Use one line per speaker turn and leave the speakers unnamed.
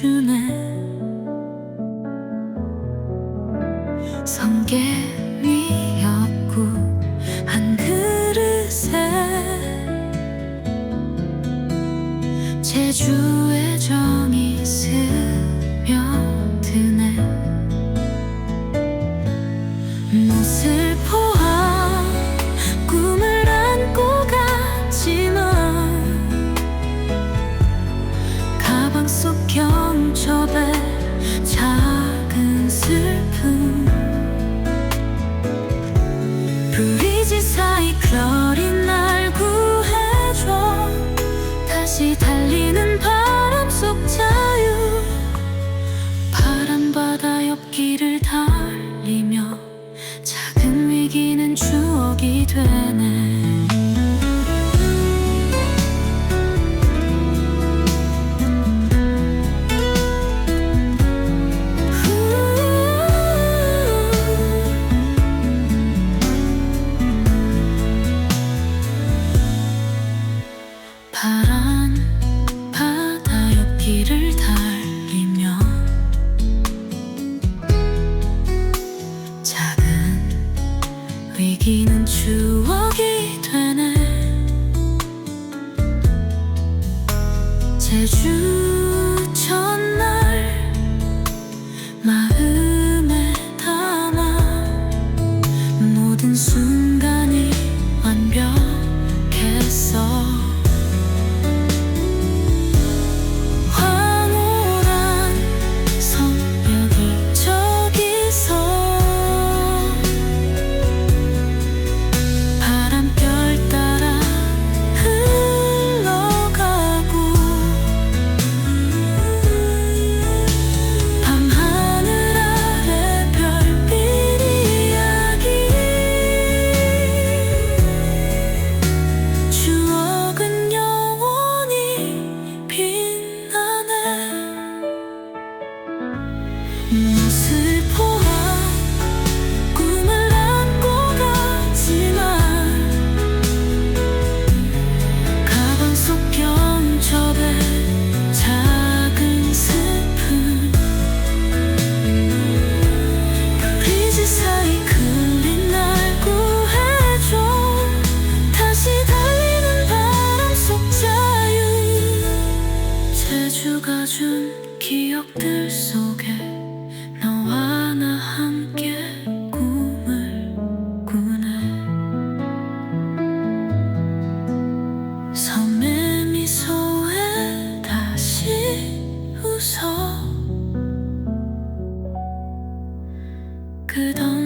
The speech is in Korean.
주네. 성게미 없고 한 그릇에. 제주 경첩에 작은 슬픔. 브리지 사이 클러리 날 구해줘. 다시 달리는 바람 속 자유. 파란 바다 옆길을 달리며 작은 위기는 추억이 되네 길을 달리며 작은 위기는 추억이 되네. 제주 첫날 마음에 담아 모든 순간이 완벽했어 可当